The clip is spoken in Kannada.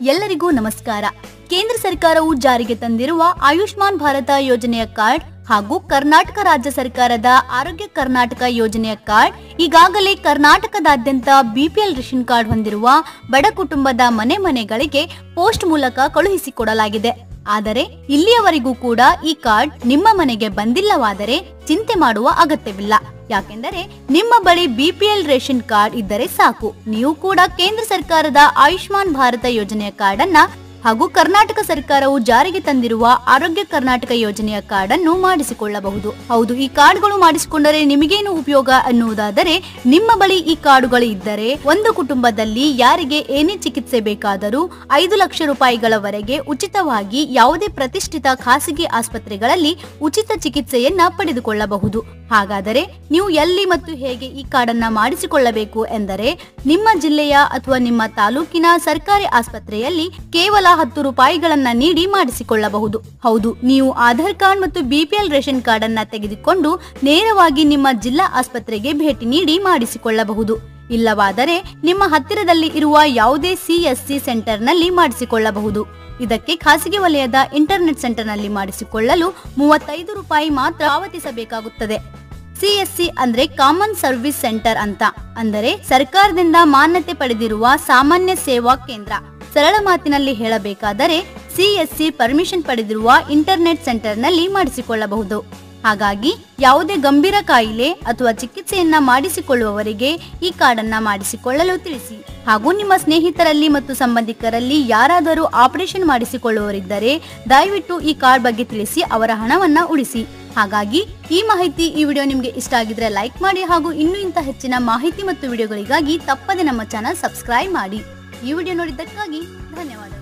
ಎಲ್ಲರಿಗೂ ನಮಸ್ಕಾರ. ಕೇಂದ್ರ ಸರ್ಕಾರವು ಜಾರಿಗೆ ತಂದಿರುವ ಆಯುಷ್ಮಾನ್ ಭಾರತ ಯೋಜನೆಯ ಕಾರ್ಡ್ ಹಾಗೂ ಕರ್ನಾಟಕ ರಾಜ್ಯ ಸರ್ಕಾರದ ಆರೋಗ್ಯ ಕರ್ನಾಟಕ ಯೋಜನೆಯ ಕಾರ್ಡ್, ಈಗಾಗಲೇ ಕರ್ನಾಟಕದಾದ್ಯಂತ ಬಿಪಿಎಲ್ ರೇಷನ್ ಕಾರ್ಡ್ ಹೊಂದಿರುವ ಬಡ ಕುಟುಂಬದ ಮನೆ ಮನೆಗಳಿಗೆ ಪೋಸ್ಟ್ ಮೂಲಕ ಕಳುಹಿಸಿಕೊಡಲಾಗಿದೆ ಆದರೆ ಇಲ್ಲಿಯವರೆಗೂ ಕೂಡ ಈ ಕಾರ್ಡ್ ನಿಮ್ಮ ಮನೆಗೆ ಬಂದಿಲ್ಲವಾದರೆ ಚಿಂತೆ ಮಾಡುವ ಅಗತ್ಯವಿಲ್ಲ. ಯಾಕೆಂದರೆ ನಿಮ್ಮ ಬಳಿ ಬಿಪಿಎಲ್ ರೇಷನ್ ಕಾರ್ಡ್ ಇದ್ದರೆ ಸಾಕು. ನೀವು ಕೂಡ ಕೇಂದ್ರ ಸರ್ಕಾರದ ಆಯುಷ್ಮಾನ್ ಭಾರತ ಯೋಜನೆಯ ಕಾರ್ಡ್ ಅನ್ನ ಹಾಗೂ ಕರ್ನಾಟಕ ಸರ್ಕಾರವು ಜಾರಿಗೆ ತಂದಿರುವ ಆರೋಗ್ಯ ಕರ್ನಾಟಕ ಯೋಜನೆಯ ಕಾರ್ಡ್ ಅನ್ನು ಮಾಡಿಸಿಕೊಳ್ಳಬಹುದು. ಹೌದು, ಈ ಕಾರ್ಡ್ಗಳು ಮಾಡಿಸಿಕೊಂಡರೆ ನಿಮಗೇನು ಉಪಯೋಗ ಅನ್ನುವುದಾದರೆ, ನಿಮ್ಮ ಬಳಿ ಈ ಕಾರ್ಡುಗಳು ಇದ್ದರೆ ಒಂದು ಕುಟುಂಬದಲ್ಲಿ ಯಾರಿಗೆ ಏನೇ ಚಿಕಿತ್ಸೆ ಬೇಕಾದರೂ ಐದು ಲಕ್ಷ ರೂಪಾಯಿಗಳವರೆಗೆ ಉಚಿತವಾಗಿ ಯಾವುದೇ ಪ್ರತಿಷ್ಠಿತ ಖಾಸಗಿ ಆಸ್ಪತ್ರೆಗಳಲ್ಲಿ ಉಚಿತ ಚಿಕಿತ್ಸೆಯನ್ನ ಪಡೆದುಕೊಳ್ಳಬಹುದು. ಹಾಗಾದರೆ ನೀವು ಎಲ್ಲಿ ಮತ್ತು ಹೇಗೆ ಈ ಕಾರ್ಡನ್ನ ಮಾಡಿಸಿಕೊಳ್ಳಬೇಕು ಎಂದರೆ ನಿಮ್ಮ ಜಿಲ್ಲೆಯ ಅಥವಾ ನಿಮ್ಮ ತಾಲೂಕಿನ ಸರ್ಕಾರಿ ಆಸ್ಪತ್ರೆಯಲ್ಲಿ ಕೇವಲ ಹತ್ತು ರೂಪಾಯಿಗಳನ್ನ ನೀಡಿ ಮಾಡಿಸಿಕೊಳ್ಳಬಹುದು. ಹೌದು, ನೀವು ಆಧಾರ್ ಕಾರ್ಡ್ ಮತ್ತು ಬಿಪಿಎಲ್ ರೇಷನ್ ಕಾರ್ಡ್ ಅನ್ನ ತೆಗೆದುಕೊಂಡು ನೇರವಾಗಿ ನಿಮ್ಮ ಜಿಲ್ಲಾ ಆಸ್ಪತ್ರೆಗೆ ಭೇಟಿ ನೀಡಿ ಮಾಡಿಸಿಕೊಳ್ಳಬಹುದು. ಇಲ್ಲವಾದರೆ ನಿಮ್ಮ ಹತ್ತಿರದಲ್ಲಿ ಇರುವ ಯಾವುದೇ ಸಿಎಸ್ಸಿ ಸೆಂಟರ್ನಲ್ಲಿ ಮಾಡಿಸಿಕೊಳ್ಳಬಹುದು. ಇದಕ್ಕೆ ಖಾಸಗಿ ವಲಯದ ಇಂಟರ್ನೆಟ್ ಸೆಂಟರ್ನಲ್ಲಿ ಮಾಡಿಸಿಕೊಳ್ಳಲು ಮೂವತ್ತೈದು ರೂಪಾಯಿ ಮಾತ್ರ ಪಾವತಿಸಬೇಕಾಗುತ್ತದೆ. ಸಿಎಸ್ಸಿ ಅಂದ್ರೆ ಕಾಮನ್ ಸರ್ವಿಸ್ ಸೆಂಟರ್ ಅಂತ. ಅಂದರೆ ಸರ್ಕಾರದಿಂದ ಮಾನ್ಯತೆ ಪಡೆದಿರುವ ಸಾಮಾನ್ಯ ಸೇವಾ ಕೇಂದ್ರ. ಸರಳ ಮಾತಿನಲ್ಲಿ ಹೇಳಬೇಕಾದರೆ ಸಿಎಸ್ಸಿ ಪರ್ಮಿಷನ್ ಪಡೆದಿರುವ ಇಂಟರ್ನೆಟ್ ಸೆಂಟರ್ನಲ್ಲಿ ಮಾಡಿಸಿಕೊಳ್ಳಬಹುದು. ಹಾಗಾಗಿ ಯಾವುದೇ ಗಂಭೀರ ಕಾಯಿಲೆ ಅಥವಾ ಚಿಕಿತ್ಸೆಯನ್ನ ಮಾಡಿಸಿಕೊಳ್ಳುವವರಿಗೆ ಈ ಕಾರ್ಡನ್ನ ಮಾಡಿಸಿಕೊಳ್ಳಲು ತಿಳಿಸಿ. ಹಾಗೂ ನಿಮ್ಮ ಸ್ನೇಹಿತರಲ್ಲಿ ಮತ್ತು ಸಂಬಂಧಿಕರಲ್ಲಿ ಯಾರಾದರೂ ಆಪರೇಷನ್ ಮಾಡಿಸಿಕೊಳ್ಳುವವರಿದ್ದರೆ ದಯವಿಟ್ಟು ಈ ಕಾರ್ಡ್ ಬಗ್ಗೆ ತಿಳಿಸಿ ಅವರ ಹಣವನ್ನ ಉಳಿಸಿ. ಹಾಗಾಗಿ ಈ ಮಾಹಿತಿ ಈ ವಿಡಿಯೋ ನಿಮಗೆ ಇಷ್ಟ ಆಗಿದ್ರೆ ಲೈಕ್ ಮಾಡಿ ಹಾಗೂ ಇನ್ನೂ ಇಂಥ ಹೆಚ್ಚಿನ ಮಾಹಿತಿ ಮತ್ತು ವಿಡಿಯೋಗಳಿಗಾಗಿ ತಪ್ಪದೆ ನಮ್ಮ ಚಾನಲ್ ಸಬ್ಸ್ಕ್ರೈಬ್ ಮಾಡಿ. ಈ ವಿಡಿಯೋ ನೋಡಿದ್ದಕ್ಕಾಗಿ ಧನ್ಯವಾದಗಳು